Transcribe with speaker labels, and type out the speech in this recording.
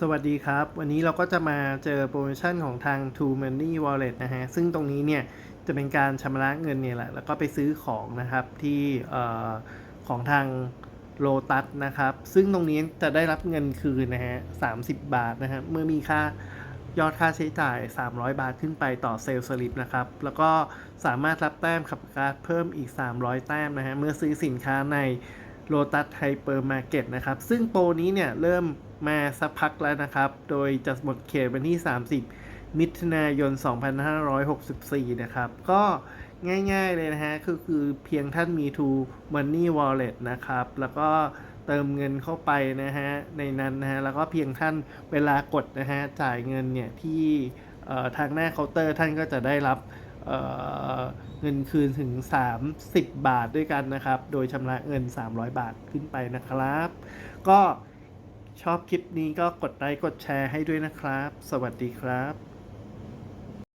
Speaker 1: สวัสดีครับ วันนี้เราก็จะมาเจอโปรโมชั่นของทาง True Money Wallet นะฮะ ซึ่งตรงนี้เนี่ยจะเป็นการชำระเงินเนี่ยแหละ แล้วก็ไปซื้อของนะครับที่ของทางโลตัสนะครับ ซึ่งตรงนี้จะได้รับเงินคืนนะฮะ30บาทนะฮะ เมื่อมีค่ายอดค่าใช้จ่าย 300 บาทขึ้นไปต่อเซลล์สลิปนะครับ แล้วก็สามารถรับแต้มขับการ์ดเพิ่มอีก 300 แต้มนะฮะ เมื่อซื้อสินค้าใน โ o ตัสไฮเปอร์มาร์เก็ตนะครับ ซึ่งโปรนี้เนี่ยเริ่มมาสักพักแล้วนะครับ โดยจะหมดเขตวันที่ 30 มิถุนายน 2564 นะครับ ก็ง่ายๆเลยนะฮะคือคือเพียงท่านมี True Money Wallet นะครับ แล้วก็เติมเงินเข้าไปนะฮะ ในนั้นนะฮะ แล้วก็เพียงท่านเวลากดนะฮะ จ่ายเงินเนี่ยที่ทางหน้าเคาน์เตอร์ท่านก็จะได้รับ เงินคืนถึง 30 บาทด้วยกันนะครับ โดยชำระเงิน 300 บาทขึ้นไปนะครับ ก็ชอบคลิปนี้ก็กดไลค์กดแชร์ให้ด้วยนะครับ สวัสดีครับ